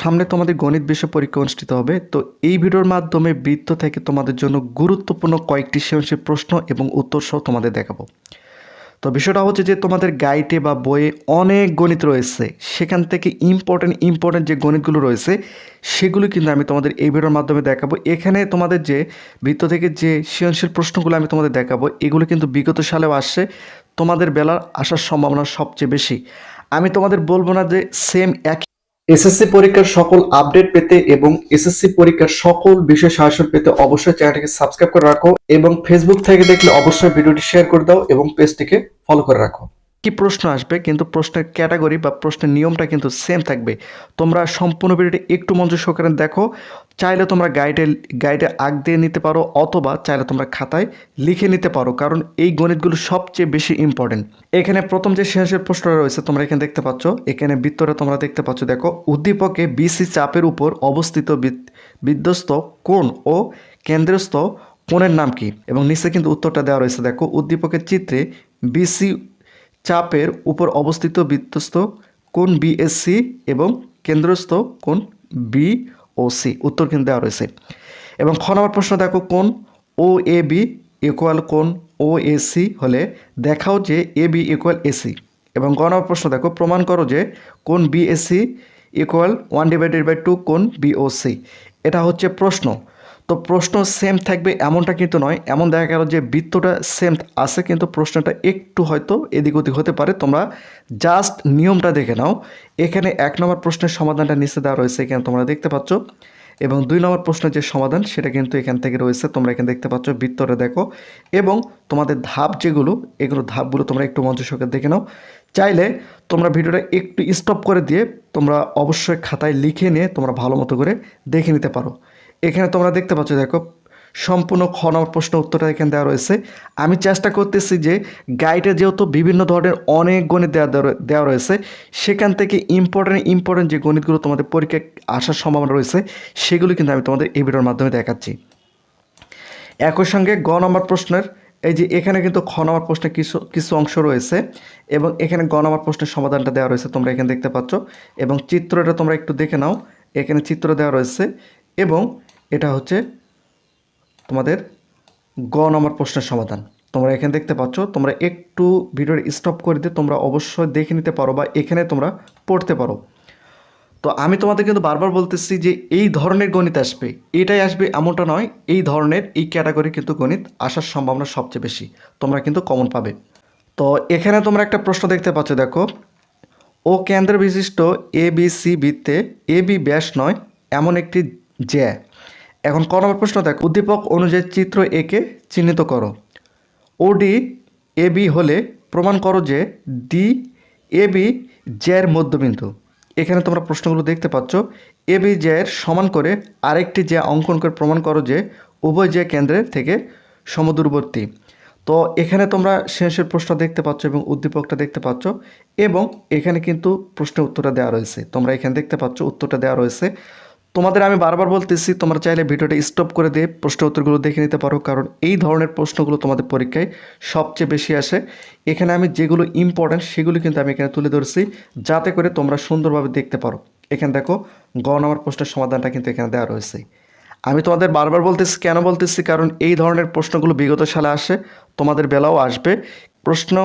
সামনে তোমাদের গণিত বিষয় পরীক্ষা অনুষ্ঠিত হবে। তো এই ভিডিওর মাধ্যমে বৃত্ত থেকে তোমাদের জন্য গুরুত্বপূর্ণ কয়েকটি সৃজনশীল প্রশ্ন এবং উত্তর সহ তোমাদের দেখাবো। তো বিষয়টা হচ্ছে যে তোমাদের গাইডে বা বইয়ে অনেক গণিত রয়েছে। সেখান থেকে ইম্পর্টেন্ট ইম্পর্টেন্ট যে গণিতগুলো রয়েছে, সেগুলো কিন্তু আমি তোমাদের এই ভিডিওর মাধ্যমে দেখাবো। এখানে তোমাদের যে বৃত্ত থেকে যে সৃজনশীল প্রশ্নগুলো আমি তোমাদের দেখাবো, এগুলো কিন্তু বিগত সালেও আসছে। তোমাদের বেলার আসার সম্ভাবনা সবচেয়ে বেশি। আমি তোমাদের বলব না যে সেম এক এসএসসি পরীক্ষার সকল আপডেট পেতে এবং এসএসসি পরীক্ষার সকল বিষয় শাসন পেতে অবশ্যই চ্যানেলটিকে সাবস্ক্রাইব করে রাখো এবং ফেসবুক থেকে দেখলে অবশ্যই ভিডিওটি শেয়ার করে দাও এবং পেজটিকে ফলো করে রাখো। কি প্রশ্ন আসবে, কিন্তু প্রশ্নের ক্যাটাগরি বা প্রশ্নের নিয়মটা কিন্তু সেম থাকবে। তোমরা সম্পূর্ণ ভিডিওটি একটু মনোযোগ সহকারে দেখো। চাইলে তোমরা গাইডে গাইডে আগ দিয়ে নিতে পারো, অথবা চাইলে তোমরা খাতায় লিখে নিতে পারো, কারণ এই গণিতগুলো সবচেয়ে বেশি ইম্পর্টেন্ট এখানে প্রথম যে শেষের প্রশ্নটা রয়েছে, তোমরা এখানে দেখতে পাচ্ছ। এখানে বৃত্তরে তোমরা দেখতে পাচ্ছ। দেখো, উদ্দীপকে বিসি চাপের উপর অবস্থিত বিধ্বস্ত কোণ ও কেন্দ্রস্থ কোণের নাম কি? এবং নিচে কিন্তু উত্তরটা দেওয়া রয়েছে। দেখো, উদ্দীপকের চিত্রে বিসি চাপের উপর অবস্থিত বিধ্বস্ত কোণ বিএসসি এবং কেন্দ্রস্থ কোন বি ও সি উত্তর কিন্তু দেওয়া রয়েছে। এবং খ নম্বর প্রশ্ন দেখো কোন ও এ বি ইকুয়াল কোন ও এ সি হলে দেখাও যে এ বি ইকুয়াল এসি এবং গ নম্বর প্রশ্ন দেখো, প্রমাণ করো যে কোন BSC equal one divided by two কোন বিওসি এটা হচ্ছে প্রশ্ন। তো প্রশ্ন সেম থাকবে, এমনটা কিন্তু নয়। এমন দেখা গেল যে বৃত্তটা সেম আছে, কিন্তু প্রশ্নটা একটু হয়তো এদিক ওদিক হতে পারে। তোমরা জাস্ট নিয়মটা দেখে নাও। এখানে এক নম্বর প্রশ্নের সমাধানটা নিচে দেওয়া রয়েছে, এখানে তোমরা দেখতে পাচ্ছ। এবং দুই নম্বর প্রশ্নের যে সমাধান, সেটা কিন্তু এখান থেকে রয়েছে। তোমরা এখানে দেখতে পাচ্ছ বৃত্তটা দেখো। এবং তোমাদের ধাপ যেগুলো, এগুলো ধাপগুলো তোমরা একটু মঞ্চসকে দেখে নাও। চাইলে তোমরা ভিডিওটা একটু স্টপ করে দিয়ে তোমরা অবশ্যই খাতায় লিখে নিয়ে তোমরা ভালো মতো করে দেখে নিতে পারো। এখানে তোমরা দেখতে পাচ্ছ, দেখো, সম্পূর্ণ খ নম্বর প্রশ্ন উত্তরটা এখানে দেওয়া রয়েছে। আমি চেষ্টা করতেছি যে গাইডে যেহেতু বিভিন্ন ধরনের অনেক গণিত দেওয়া দেওয়া- রয়েছে, সেখান থেকে ইম্পর্টেন্ট ইম্পর্টেন্ট যে গণিতগুলো তোমাদের পরীক্ষায় আসার সম্ভাবনা রয়েছে, সেগুলো কিন্তু আমি তোমাদের এই ভিডিওর মাধ্যমে দেখাচ্ছি। একই সঙ্গে গ নম্বর প্রশ্নের, এই যে এখানে কিন্তু খ নম্বর প্রশ্নে কিছু কিছু অংশ রয়েছে, এবং এখানে গ নম্বর প্রশ্নের সমাধানটা দেওয়া রয়েছে তোমরা এখানে দেখতে পাচ্ছ, এবং চিত্রটা তোমরা একটু দেখে নাও। এখানে চিত্র দেওয়া রয়েছে, এবং এটা হচ্ছে তোমাদের গ নম্বর প্রশ্নের সমাধান। তোমরা এখানে দেখতে পাচ্ছ, তোমরা একটু ভিডিওর স্টপ করে দিয়ে তোমরা অবশ্যই দেখে নিতে পারো বা এখানে তোমরা পড়তে পারো। তো আমি তোমাদের কিন্তু বারবার বলতেছি যে এই ধরনের গণিত আসবে, এটাই আসবে এমনটা নয়, এই ধরনের এই ক্যাটাগরি কিন্তু গণিত আসার সম্ভাবনা সবচেয়ে বেশি, তোমরা কিন্তু কমন পাবে। তো এখানে তোমরা একটা প্রশ্ন দেখতে পাচ্ছ, দেখো, ও কেন্দ্র বিশিষ্ট এ বি সি বৃত্তে এ বি ব্যাস নয়, এমন একটি জ্যা। এখন ক নম্বর প্রশ্ন দেখ। উদ্দীপক অনুযায়ী চিত্র একে চিহ্নিত করো। ওডি এ বি হলে প্রমাণ করো যে ডি এ বি জ্যার মধ্যবিন্দু। এখানে তোমরা প্রশ্নগুলো দেখতে পাচ্ছ। এ বি জ্যার সমান করে আরেকটি জ্যা অঙ্কন করে প্রমাণ করো যে উভয় জ্যা কেন্দ্রের থেকে সমদূরবর্তী। তো এখানে তোমরা শেষের প্রশ্ন দেখতে পাচ্ছ এবং উদ্দীপকটা দেখতে পাচ্ছ এবং এখানে কিন্তু প্রশ্নের উত্তরটা দেওয়া রয়েছে। তোমরা এখানে দেখতে পাচ্ছ উত্তরটা দেওয়া রয়েছে। তোমাদের আমি বারবার বলতেছি, তোমরা চাইলে ভিডিওটা স্টপ করে দিয়ে প্রশ্ন উত্তরগুলো দেখে নিতে পারো, কারণ এই ধরনের প্রশ্নগুলো তোমাদের পরীক্ষায় সবচেয়ে বেশি আসে। এখানে আমি যেগুলো ইম্পর্ট্যান্ট সেগুলো কিন্তু আমি এখানে তুলে ধরছি, যাতে করে তোমরা সুন্দরভাবে দেখতে পারো। এখানে দেখো, গ নম্বর প্রশ্নের সমাধানটা কিন্তু এখানে দেওয়া রয়েছে। আমি তোমাদের বারবার বলতেছি, কেন বলতেছি? কারণ এই ধরনের প্রশ্নগুলো বিগত সালে আসে, তোমাদের বেলাও আসবে। প্রশ্ন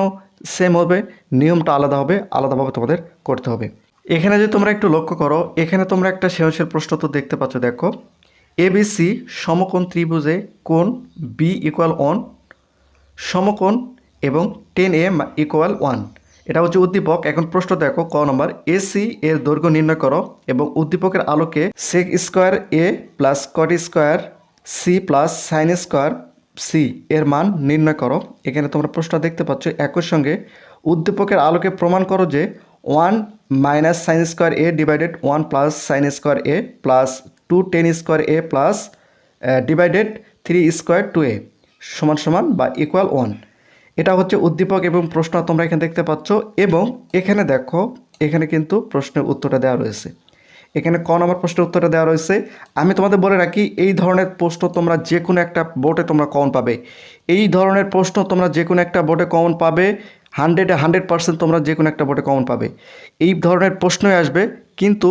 সেম হবে, নিয়মটা আলাদা হবে, আলাদাভাবে তোমাদের করতে হবে। এখানে যে তোমরা একটু লক্ষ্য করো, এখানে তোমরা একটা সৃজনশীল প্রশ্ন তো দেখতে পাচ্ছ, দেখো। এবিসি সমকোণ ত্রিভুজে কোণ বি ইকুয়াল ওয়ান সমকোণ এবং টেন এ ইকুয়াল ওয়ান এটা হচ্ছে উদ্দীপক। এখন প্রশ্ন দেখো, ক নম্বর? এসি এর দৈর্ঘ্য নির্ণয় করো এবং উদ্দীপকের আলোকে sec square A plus cot square C plus sine square C এর মান নির্ণয় করো। এখানে তোমরা প্রশ্ন দেখতে পাচ্ছ, একই সঙ্গে উদ্দীপকের আলোকে প্রমাণ করো যে one minus sine square A divided one plus sine square A plus two tan square A plus divided three square two A সমান সমান বা ইকুয়াল ওয়ান এটা হচ্ছে উদ্দীপক এবং প্রশ্ন তোমরা এখানে দেখতে পাচ্ছ এবং এখানে দেখো, এখানে কিন্তু প্রশ্নের উত্তরটা দেওয়া রয়েছে। এখানে ক নম্বর প্রশ্নের উত্তরটা দেওয়া রয়েছে। আমি তোমাদের বলে রাখি, এই ধরনের প্রশ্ন তোমরা যে কোনো একটা বোর্ডে তোমরা কমন পাবে। এই ধরনের প্রশ্ন তোমরা যে কোনো একটা বোর্ডে কমন পাবে। হান্ড্রেডে হান্ড্রেড পার্সেন্ট তোমরা যে কোনো একটা বোর্ডে কমন পাবে। এই ধরনের প্রশ্নই আসবে, কিন্তু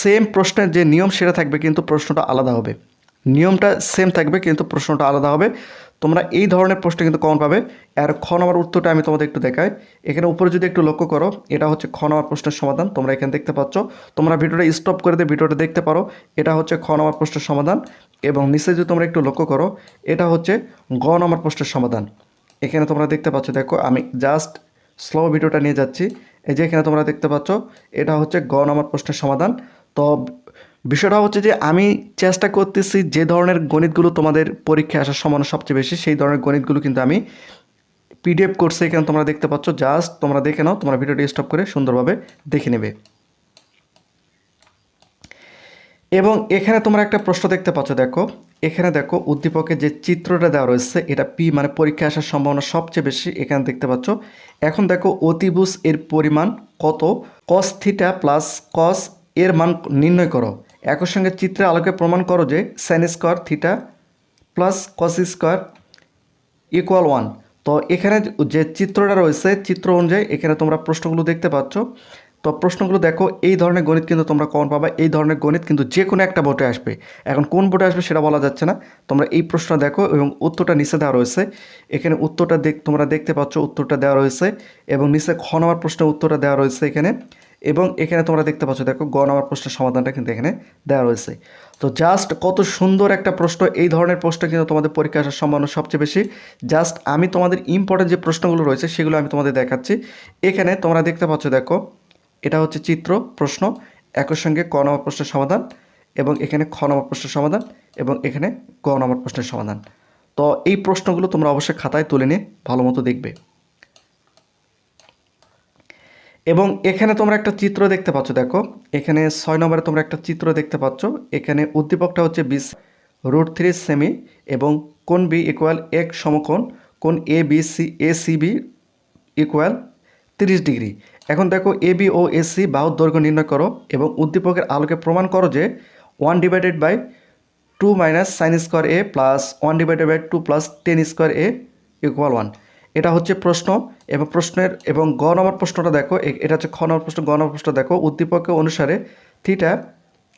সেম প্রশ্নের যে নিয়ম সেটা থাকবে, কিন্তু প্রশ্নটা আলাদা হবে। নিয়মটা সেম থাকবে, কিন্তু প্রশ্নটা আলাদা হবে। তোমরা এই ধরনের প্রশ্ন কিন্তু কমন পাবে। আর খ নম্বর উত্তরটা আমি তোমাদের একটু দেখাই। এখানে উপরে যদি একটু লক্ষ্য করো, এটা হচ্ছে খ নম্বর প্রশ্নের সমাধান, তোমরা এখানে দেখতে পাচ্ছ। তোমরা ভিডিওটা স্টপ করে দিয়ে ভিডিওটা দেখতে পারো। এটা হচ্ছে খ নম্বর প্রশ্নের সমাধান। এবং নিচে যদি তোমরা একটু লক্ষ্য করো, এটা হচ্ছে গ নম্বর প্রশ্নের সমাধান। এখানে তোমরা দেখতে পাচ্ছ, দেখো, আমি জাস্ট স্লো ভিডিওটা নিয়ে যাচ্ছি। এই যে এখানে তোমরা দেখতে পাচ্ছ, এটা হচ্ছে গ নম্বর প্রশ্নের সমাধান। তো বিষয়টা হচ্ছে যে আমি চেষ্টা করতেছি যে ধরনের গণিতগুলো তোমাদের পরীক্ষায় আসার সম্ভাবনা সবচেয়ে বেশি, সেই ধরনের গণিতগুলো কিন্তু আমি পিডিএফ কোর্সে এখানে তোমরা দেখতে পাচ্ছ। জাস্ট তোমরা দেখে নাও, তোমরা ভিডিওটি স্টপ করে সুন্দরভাবে দেখে নেবে। এবং এখানে তোমরা একটা প্রশ্ন দেখতে পাচ্ছ, দেখো। এখানে দেখো উদ্দীপকের যে চিত্রটা দেওয়া রয়েছে, এটা পি মানে পরীক্ষায় আসার সম্ভাবনা সবচেয়ে বেশি এখানে দেখতে পাচ্ছ। এখন দেখো, অতিভুজ এর পরিমাণ কত? কস থিটা প্লাস কস এর মান নির্ণয় করো। একই সঙ্গে চিত্রে আলোকে প্রমাণ করো যে sine square theta plus cos square equal one তো এখানে যে চিত্রটা রয়েছে, চিত্র অনুযায়ী এখানে তোমরা প্রশ্নগুলো দেখতে পাচ্ছ। তো প্রশ্নগুলো দেখো, এই ধরনের গণিত কিন্তু তোমরা কমন পাবা, এই ধরনের গণিত কিন্তু যে কোনো একটা বোর্ডে আসবে। এখন কোন বোর্ডে আসবে সেটা বলা যাচ্ছে না। তোমরা এই প্রশ্ন দেখো এবং উত্তরটা নিচে দেওয়া রয়েছে। এখানে উত্তরটা দেখ, তোমরা দেখতে পাচ্ছ উত্তরটা দেওয়া রয়েছে এবং নিচে খ নম্বর প্রশ্নের উত্তরটা দেওয়া রয়েছে এখানে। এবং এখানে তোমরা দেখতে পাচ্ছ, দেখো গ নম্বর প্রশ্নের সমাধানটা কিন্তু এখানে দেওয়া রয়েছে। তো জাস্ট কত সুন্দর একটা প্রশ্ন, এই ধরনের প্রশ্ন কিন্তু তোমাদের পরীক্ষা আসার সম্ভাবনা সবচেয়ে বেশি। জাস্ট আমি তোমাদের ইম্পর্টেন্ট যে প্রশ্নগুলো রয়েছে সেগুলো আমি তোমাদের দেখাচ্ছি। এখানে তোমরা দেখতে পাচ্ছ, দেখো এটা হচ্ছে চিত্র, প্রশ্ন, একই সঙ্গে ক নম্বর প্রশ্নের সমাধান এবং এখানে খ নম্বর প্রশ্নের সমাধান এবং এখানে গ নম্বর প্রশ্নের সমাধান। তো এই প্রশ্নগুলো তোমরা অবশ্যই খাতায় তুলে নিয়ে ভালো মতো দেখবে। এবং এখানে তোমরা একটা চিত্র দেখতে পাচ্ছ, দেখো। এখানে ছয় নম্বরে তোমরা একটা চিত্র দেখতে পাচ্ছ। এখানে উদ্দীপকটা হচ্ছে বিশ রুট থ্রি সেমি এবং কোন বি ইকুয়াল এক সমকোণ, কোন A B C, A C B equal তিরিশ ডিগ্রি। এখন দেখো A B O A C বাহুর দৈর্ঘ্য নির্ণয় করো এবং উদ্দীপকের আলোকে প্রমাণ করো যে one divided by two minus sine square A plus one divided by two plus tan square A equal one এটা হচ্ছে প্রশ্ন এবং প্রশ্নের এবং গ নম্বর প্রশ্নটা দেখো এটা হচ্ছে খ নম্বর প্রশ্ন, গ নম্বর প্রশ্ন দেখো। উদ্দীপকের অনুসারে থিটা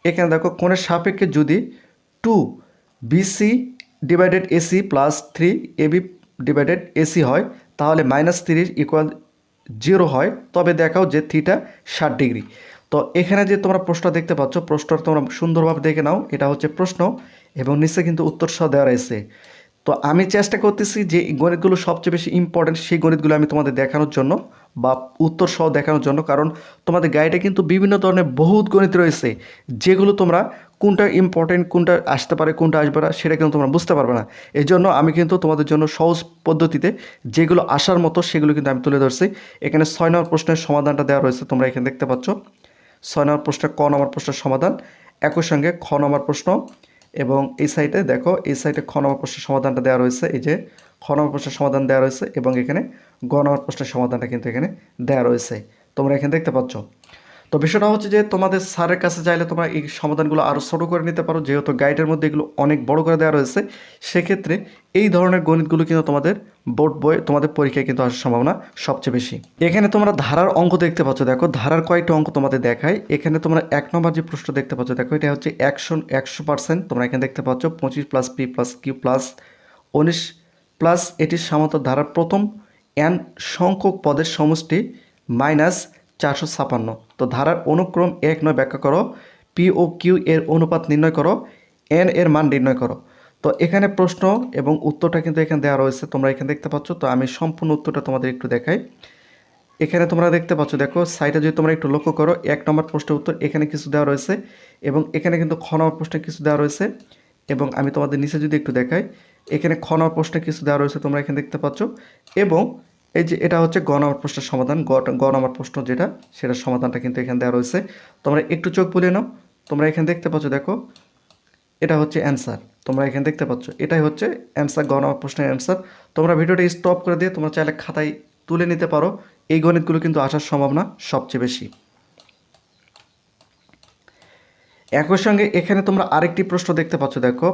এখানে দেখো কোণের সাপেক্ষে যদি two BC divided AC plus three AB divided AC হয়, তাহলে মাইনাস তিরিশ ইকুয়াল জিরো হয়, তবে দেখাও যে থিটা ষাট ডিগ্রি। তো এখানে যে তোমরা প্রশ্ন দেখতে পাচ্ছ, প্রশ্নটা তোমরা সুন্দরভাবে দেখে নাও, এটা হচ্ছে প্রশ্ন এবং নিচে কিন্তু উত্তর সহ দেওয়া রয়েছে। তো আমি চেষ্টা করতেছি যে গণিতগুলো সবচেয়ে বেশি ইম্পর্টেন্ট সেই গণিতগুলো আমি তোমাদের দেখানোর জন্য বা উত্তর সহ দেখানোর জন্য, কারণ তোমাদের গাইডে কিন্তু বিভিন্ন ধরনের বহুত গণিত রয়েছে, যেগুলো তোমরা কোনটা ইম্পর্টেন্ট কোনটা আসতে পারে, কোনটা আসবে না, সেটা কিন্তু তোমরা বুঝতে পারবে না। এই জন্য আমি কিন্তু তোমাদের জন্য সহজ পদ্ধতিতে যেগুলো আসার মতো সেগুলো কিন্তু আমি তুলে ধরছি। এখানে ছয় নম্বর প্রশ্নের সমাধানটা দেওয়া রয়েছে, তোমরা এখানে দেখতে পাচ্ছ। ছয় নম্বর প্রশ্নের ক নম্বর প্রশ্নের সমাধান, একই সঙ্গে খ নম্বর প্রশ্ন এবং এই সাইডে দেখো, এই সাইডে খ নম্বর প্রশ্নের সমাধানটা দেওয়া রয়েছে, এই যে খ নম্বর প্রশ্নের সমাধান দেওয়া রয়েছে এবং এখানে গ নম্বর প্রশ্নের সমাধানটা কিন্তু এখানে দেওয়া রয়েছে। তোমরা এখানে দেখতে পাচ্ছ। তো বিষয়টা হচ্ছে যে তোমাদের স্যারের কাছে চাইলে তোমরা এই সমাধানগুলো আরও ছোটো করে নিতে পারো, যেহেতু গাইডের মধ্যে এগুলো অনেক বড় করে দেওয়া রয়েছে। সেক্ষেত্রে এই ধরনের গণিতগুলো কিন্তু তোমাদের বোর্ড বই তোমাদের পরীক্ষায় কিন্তু আসার সম্ভাবনা সবচেয়ে বেশি। এখানে তোমরা ধারার অঙ্ক দেখতে পাচ্ছ, দেখো ধারার কয়েকটা অঙ্ক তোমাদের দেখায় এখানে তোমরা এক নম্বর যে প্রশ্ন দেখতে পাচ্ছ, দেখো এটা হচ্ছে একশো একশো পার্সেন্ট তোমরা এখানে দেখতে পাচ্ছ, পঁচিশ plus P plus Q plus উনিশ প্লাস এটির সামান্তর ধারার প্রথম এন সংখ্যক পদের সমষ্টি মাইনাস চারশো ছাপান্ন। তো ধারার অনুক্রম এক নয় ব্যাখ্যা করো পি ও কিউ এর অনুপাত নির্ণয় করো এন এর মান নির্ণয় করো। তো এখানে প্রশ্ন এবং উত্তরটা কিন্তু এখানে দেওয়া রয়েছে, তোমরা এখানে দেখতে পাচ্ছ। তো আমি সম্পূর্ণ উত্তরটা তোমাদের একটু দেখাই। এখানে তোমরা দেখতে পাচ্ছ, দেখো সাইডে যদি তোমরা একটু লক্ষ্য করো, এক নম্বর প্রশ্নের উত্তর এখানে কিছু দেওয়া রয়েছে এবং এখানে কিন্তু খ নম্বর প্রশ্নে কিছু দেওয়া রয়েছে এবং আমি তোমাদের নিচে যদি একটু দেখাই, এখানে খ নম্বর প্রশ্নে কিছু দেওয়া রয়েছে তোমরা এখানে দেখতে পাচ্ছ এবং এই যে এটা হচ্ছে গ নম্বর প্রশ্নের সমাধান গ নম্বর প্রশ্ন যেটা, সেটার সমাধানটা কিন্তু এখানে দেওয়া রয়েছে। তোমরা একটু চোখ বুলিয়ে নাও। তোমরা এখানে দেখতে পাচ্ছ, দেখো, এটা হচ্ছে অ্যান্সার। তোমরা এখানে দেখতে পাচ্ছ, এটাই হচ্ছে অ্যান্সার গ নম্বর প্রশ্নের অ্যান্সার। তোমরা ভিডিওটা স্টপ করে দিয়ে তোমরা চাইলে খাতায় তুলে নিতে পারো। এই গণিতগুলো কিন্তু আসার সম্ভাবনা সবচেয়ে বেশি। একই সঙ্গে এখানে তোমরা আরেকটি প্রশ্ন দেখতে পাচ্ছ, দেখো।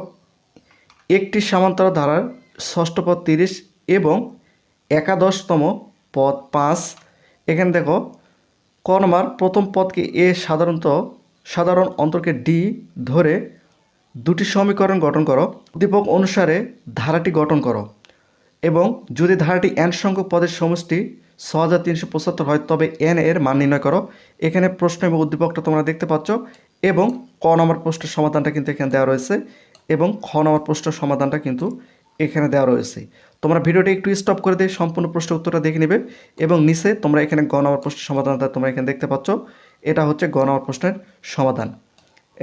একটি সামান্তর ধারার ষষ্ঠ পদ তিরিশ এবং একাদশতম পদ পাঁচ। এখানে দেখো, ক নম্বর, প্রথম পদকে এ সাধারণত, সাধারণ অন্তরকে ডি ধরে দুটি সমীকরণ গঠন করো। উদ্দীপক অনুসারে ধারাটি গঠন করো এবং যদি ধারাটি এন সংখ্যক পদের সমষ্টি ছ হাজার তিনশো পঁচাত্তর হয়, তবে এন এর মান নির্ণয় করো। এখানে প্রশ্ন এবং উদ্দীপকটা তোমরা দেখতে পাচ্ছ এবং ক নম্বর প্রশ্নের সমাধানটা কিন্তু এখানে দেওয়া রয়েছে এবং খ নম্বর প্রশ্নের সমাধানটা কিন্তু এখানে দেওয়া রয়েছে। তোমরা ভিডিওটি একটু স্টপ করে দিয়ে সম্পূর্ণ প্রশ্নের উত্তরটা দেখে নেবে এবং নিচে তোমরা এখানে গ নম্বর প্রশ্নের সমাধানটা তোমরা এখানে দেখতে পাচ্ছ। এটা হচ্ছে গ নম্বর প্রশ্নের সমাধান।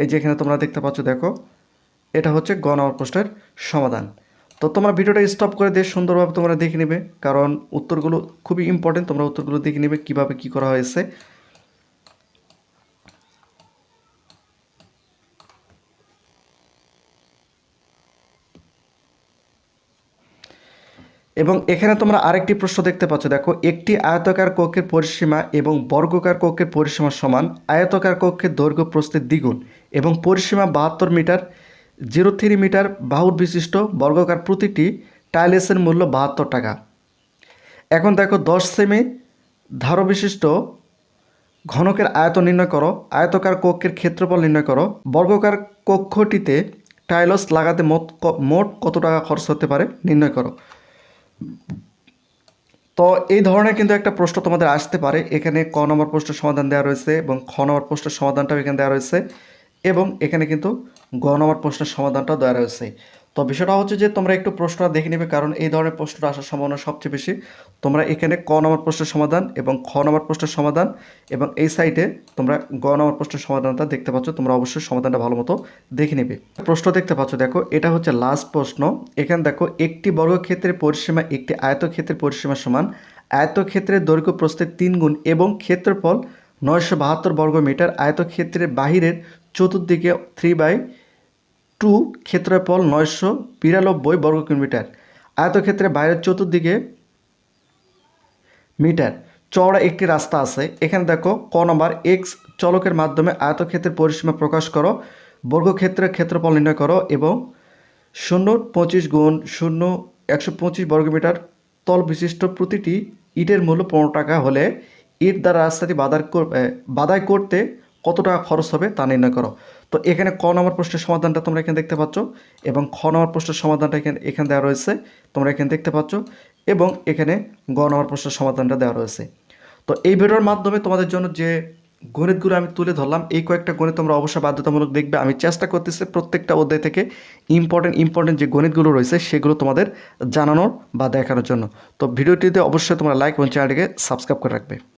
এই যে এখানে তোমরা দেখতে পাচ্ছ, দেখো, এটা হচ্ছে গ নম্বর প্রশ্নের সমাধান। তো তোমরা ভিডিওটা স্টপ করে দিয়ে সুন্দরভাবে তোমরা দেখে নেবে, কারণ উত্তরগুলো খুবই ইম্পর্টেন্ট তোমরা উত্তরগুলো দেখে নেবে কীভাবে কী করা হয়েছে। এবং এখানে তোমরা আরেকটি প্রশ্ন দেখতে পাচ্ছ। দেখো, একটি আয়তাকার কক্ষের পরিসীমা এবং বর্গকার কক্ষের পরিসীমা সমান। আয়তাকার কক্ষের দৈর্ঘ্য প্রস্থের দ্বিগুণ এবং পরিসীমা বাহাত্তর মিটার, জিরো থ্রি মিটার বাহুর বিশিষ্ট বর্গকার প্রতিটি টাইলেসের মূল্য বাহাত্তর টাকা। এখন দেখো, দশ সেমি ধারো বিশিষ্ট ঘনকের আয়তন নির্ণয় করো, আয়তকার কক্ষের ক্ষেত্রফল নির্ণয় করো। বর্গকার কক্ষটিতে টাইলস লাগাতে মোট মোট কত টাকা খরচ হতে পারে নির্ণয় করো। তো এই ধরনের কিন্তু একটা প্রশ্ন তোমাদের আসতে পারে। এখানে ক নম্বর প্রশ্নের সমাধান দেওয়া রয়েছে এবং খ নম্বর প্রশ্নের সমাধানটাও এখানে দেওয়া রয়েছে এবং এখানে কিন্তু গ নম্বর প্রশ্নের সমাধানটাও দেওয়া রয়েছে। তো বিষয়টা হচ্ছে যে তোমরা একটু প্রশ্নটা দেখে নেবে, কারণ এই ধরনের প্রশ্নটা আসার সম্ভাবনা সবচেয়ে বেশি। তোমরা এখানে ক নম্বর প্রশ্নের সমাধান এবং খ নম্বর প্রশ্নের সমাধান এবং এই সাইডে তোমরা গ নম্বর প্রশ্নের সমাধানটা দেখতে পাচ্ছ, তোমরা অবশ্যই সমাধানটা ভালো মতো দেখে নেবে। প্রশ্ন দেখতে পাচ্ছ, দেখো, এটা হচ্ছে লাস্ট প্রশ্ন। এখানে দেখো, একটি বর্গক্ষেত্রের পরিসীমা একটি আয়তক্ষেত্রের পরিসীমা সমান। আয়তক্ষেত্রের দৈর্ঘ্য প্রস্থের তিন গুণ এবং ক্ষেত্রফল নয়শো বাহাত্তর বর্গ মিটার আয়তক্ষেত্রের বাহিরের চতুর্দিকে থ্রি বাই টু ক্ষেত্রফল নয়শো বিরানব্বই বর্গ কিলোমিটার। আয়তক্ষেত্রে বাইরের চতুর্দিকে মিটার। চওড়া একটি রাস্তা আছে। এখানে দেখো ক নম্বর এক্স চলকের মাধ্যমে আয়তক্ষেত্রের পরিসীমা প্রকাশ করো। বর্গক্ষেত্রের ক্ষেত্রফল নির্ণয় করো এবং শূন্য পঁচিশ গুণ শূন্য একশো পঁচিশ বর্গমিটার তল বিশিষ্ট প্রতিটি ইটের মূল্য পনেরো টাকা হলে ইট দ্বারা রাস্তাটি কর- এ, করতে কত টাকা খরচ হবে তা নির্ণয় করো। তো এখানে ক নম্বর প্রশ্নের সমাধানটা তোমরা এখানে দেখতে পাচ্ছ এবং খ নম্বর প্রশ্নের সমাধানটা এখানে এখানে দেওয়া রয়েছে। তোমরা এখানে দেখতে পাচ্ছ এবং এখানে গ নম্বর প্রশ্নের সমাধানটা দেওয়া রয়েছে। তো এই ভিডিওর মাধ্যমে তোমাদের জন্য যে গণিতগুলো আমি তুলে ধরলাম, এই কয়েকটা গণিত তোমরা অবশ্যই বাধ্যতামূলক দেখবে। আমি চেষ্টা করতেছি প্রত্যেকটা অধ্যায় থেকে ইম্পর্টেন্ট ইম্পর্টেন্ট যে গণিতগুলো রয়েছে সেগুলো তোমাদের জানানোর বা দেখানোর জন্য। তো ভিডিওটিতে অবশ্যই তোমরা লাইক এবং চ্যানেলটিকে সাবস্ক্রাইব করে রাখবে।